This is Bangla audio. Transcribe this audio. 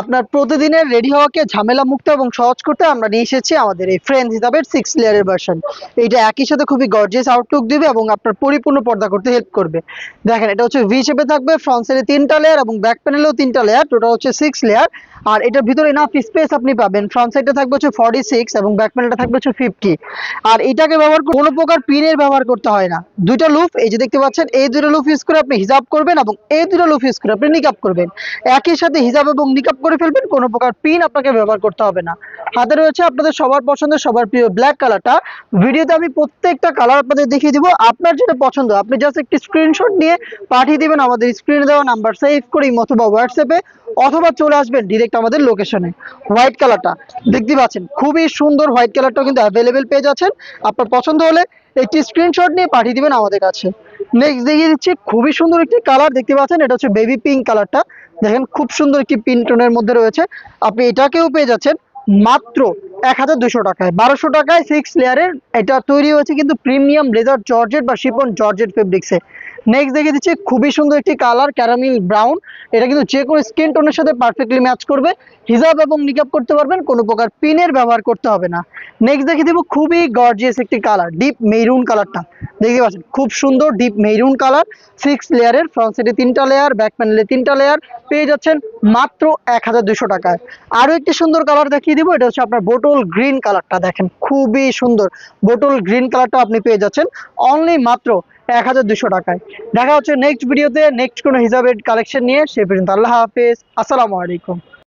আপনার প্রতিদিনের রেডি হওয়াকে ঝামেলা মুক্ত এবং সহজ করতে আমরা নিয়ে এসেছি আমাদের এই ফ্রেন্ড হিসাবের সিক্স লেয়ারের ভার্সন এইটা একই সাথে খুবই গর্জিয়াস আউটলুক দিবে এবং আপনার পরিপূর্ণ পর্দা করতে হেল্প করবে। দেখেন, এটা হচ্ছে ভি শেপে থাকবে ফ্রন্ট সাইডে তিনটা লেয়ার এবং ব্যাক প্যানেলেও তিনটা লেয়ার টোটাল হচ্ছে সিক্স লেয়ার আর এটার ভিতরে ইনাফ স্পেস আপনি পাবেন। ফ্রন্ট সাইডে থাকবে হচ্ছে ফর্টি সিক্স এবং ব্যাক প্যানেলটা থাকবে হচ্ছে ফিফটি আর এটাকে ব্যবহার কোনো প্রকার পিনের ব্যবহার করতে হয় না। দুইটা লুফ এই যে দেখতে পাচ্ছেন, এই দুটো লুপ ইউজ করে আপনি হিজাব করবেন এবং এই দুটো লুপ ইউজ করে আপনি নিকাপ করবেন। একই সাথে হিজাব এবং নিকাপ করে ফেলবেন, কোনো প্রকার পিন আপনাকে ব্যবহার করতে হবে না। হাতে রয়েছে আপনাদের সবার পছন্দের, সবার প্রিয় ব্ল্যাক কালারটা ভিডিওতে আমি প্রত্যেকটা কালার আপনাদের দেখিয়ে দিব, আপনার যেটা পছন্দ। আপনি জাস্ট একটি স্ক্রিনশট নিয়ে পাঠিয়ে দিবেন আমাদের স্ক্রিনে দেওয়া নাম্বার সেভ করে অথবা হোয়াটসঅ্যাপে অথবা চলে আসবেন ডিরেক্ট আমাদের লোকেশনে হোয়াইট কালারটা দেখতে পাচ্ছেন, খুবই সুন্দর হোয়াইট কালারটাও কিন্তু অ্যাভেলেবেল পেয়ে যাচ্ছেন। আপনার পছন্দ হলে একটি স্ক্রিনশট নিয়ে পাঠিয়ে দিবেন আমাদের কাছে। নেক্সট দেখিয়ে দিচ্ছি, খুবই সুন্দর একটি কালার দেখতে পাচ্ছেন, এটা হচ্ছে বেবি পিঙ্ক কালারটা দেখেন, খুব সুন্দর একটি পিন টোনের মধ্যে রয়েছে। আপনি এটাকেও পেয়ে যাচ্ছেন মাত্র এক হাজার দুশো টাকায়। বারোশো টাকায় সিক্স লেয়ারের এটা তৈরি হয়েছে কিন্তু প্রিমিয়াম লেদার জর্জেট বা শিপন জর্জেট ফেব্রিক্সে নেক্সট দেখে দিচ্ছি, খুবই সুন্দর একটি কালার ক্যারামিল ব্রাউন এটা কিন্তু যে কোনো স্কিন টোনের সাথে পারফেক্টলি ম্যাচ করবে। হিজাব এবং নিকাপ করতে পারবেন, কোনো প্রকার পিনের ব্যবহার করতে হবে না। নেক্সট দেখে দিব, খুবই গর্জিয়াস একটি কালার ডিপ মেরুন কালারটা দেখতে পাচ্ছেন, খুব সুন্দর ডিপ মেরুন কালার সিক্স লেয়ারের ফ্রন্ট সাইডে তিনটা লেয়ার ব্যাক প্যানেলে তিনটা লেয়ার পেয়ে যাচ্ছেন মাত্র এক হাজার দুশো টাকায়। আরও একটি সুন্দর কালার দেখিয়ে দিব, এটা হচ্ছে আপনার বোটল গ্রিন কালারটা দেখেন, খুবই সুন্দর। বোটল গ্রিন কালারটা আপনি পেয়ে যাচ্ছেন অনলি মাত্র এক হাজার দুশো টাকায়। দেখা হচ্ছে নেক্সট ভিডিওতে নেক্সট কোনো হিসাবের কালেকশন নিয়ে, সে পর্যন্ত আল্লাহ হাফেজ, আসসালামু আলাইকুম।